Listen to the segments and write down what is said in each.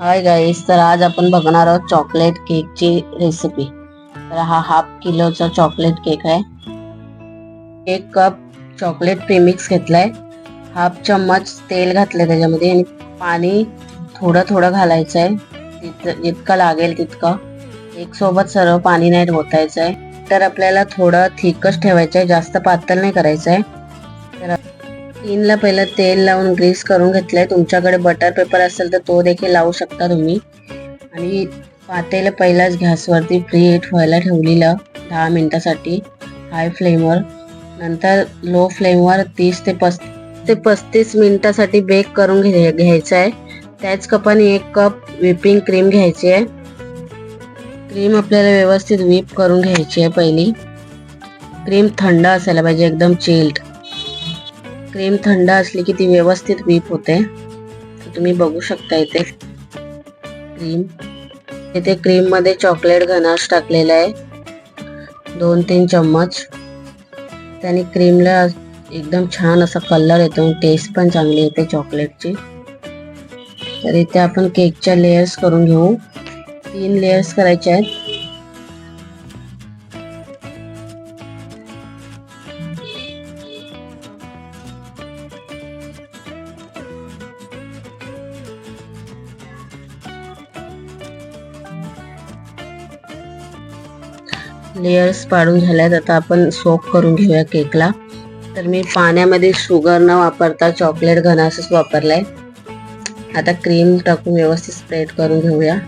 Hi guys तर आज आपण बघणार आहोत चॉकलेट केकची रेसिपी तर हा हाफ किलोचा चॉकलेट केक आहे. एक कप चॉकलेट प्रीमिक्स घेतलाय. हाफ चम्मच तेल घातलंय त्याच्यामध्ये आणि पाणी थोडं थोडं घालायचं आहे जित जितकं लागेल तितकं. एक सोबत सर्व पाणी नाही ओतायचं आहे तर आपल्याला थोडं थिकच ठेवायचं आहे जास्त पातळ नाही करायचं आहे तर तीनला पहिलं तेल लावून ग्रीस करून घेतलंय. तुमच्याकडे बटर पेपर असेल तर तो देखील लावू शकता तुम्ही. आणि पातेलं पहिलाच गॅसवरती प्री हीट व्हायला ठेवलेलं दहा मिनटासाठी. हाय फ्लेमवर नंतर लो फ्लेमवर तीस ते पस ते पस्तीस मिनटासाठी बेक करून घे घ्यायचं आहे त्याच कपाने एक कप व्हिपिंग क्रीम घ्यायची आहे. क्रीम आपल्याला व्यवस्थित व्हीप करून घ्यायची आहे पहिली. क्रीम थंड असायला पाहिजे एकदम चिल्ड क्रीम थंड असली की ती व्यवस्थित व्हीप होते. तुम्ही बघू शकता इथे. क्रीम. इथे क्रीममध्ये चॉकलेट घनाश टाकलेला आहे. दोन तीन चम्मच. त्याने क्रीमला एकदम छान असा कलर येतो टेस्ट पण चांगली येते चॉकलेटची. तर इथे आपण केकच्या लेयर्स करून घेऊ. तीन लेयर्स करायचे आहेत. लेयर्स पाडून झाल्यात. आता आपण सोप करून घेऊया केकला तर मी पाण्यामध्ये शुगर न वापरता चॉकलेट घनासच वापरलाय. आता क्रीम टाकून व्यवस्थित स्प्रेड करून घेऊया.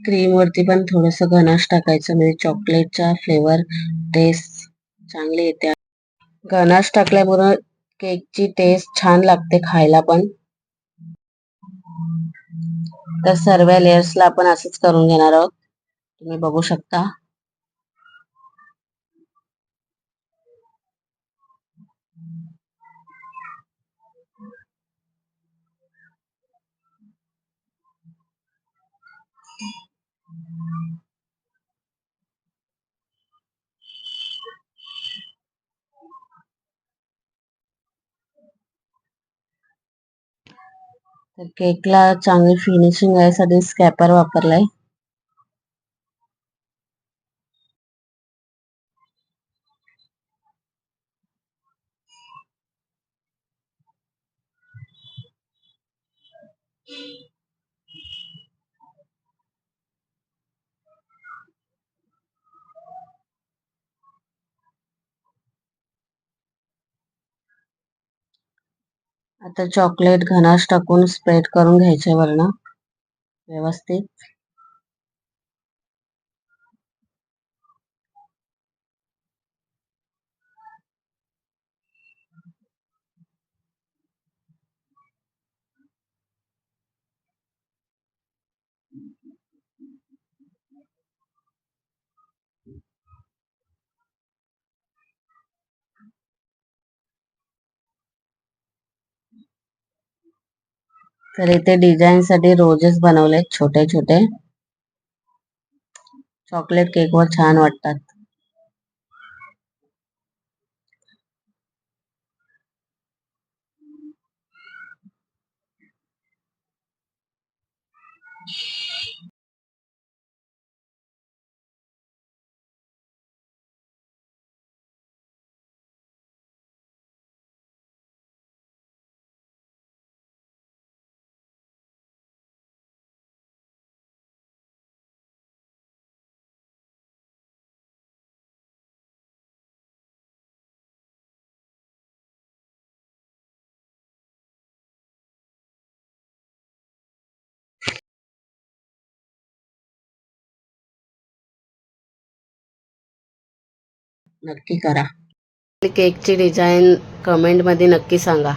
क्रीमवरती पण थोडंसं घनाश टाकायचं. म्हणजे चॉकलेटचा फ्लेवर टेस्ट चांगली येते गनाश टाकल्यामुळे केकची टेस्ट छान लागते खायला पण. तर सर्व लेयर्सला आपण असंच करून घेणार आहोत. तुम्ही बघू शकता. केकला चांगली फिनिशिंग यासाठी स्कॅपर वापरलाय. आता चॉकलेट घनाश टाकून स्प्रेड करून घ्यायचे वरण. व्यवस्थित. तर इथे डिझाईन साठी रोजेस बनवले छोटे छोटे चॉकलेट केक वर छान वाटतात. नक्की करा. केकची डिझाईन कमेंटमध्ये नक्की सांगा.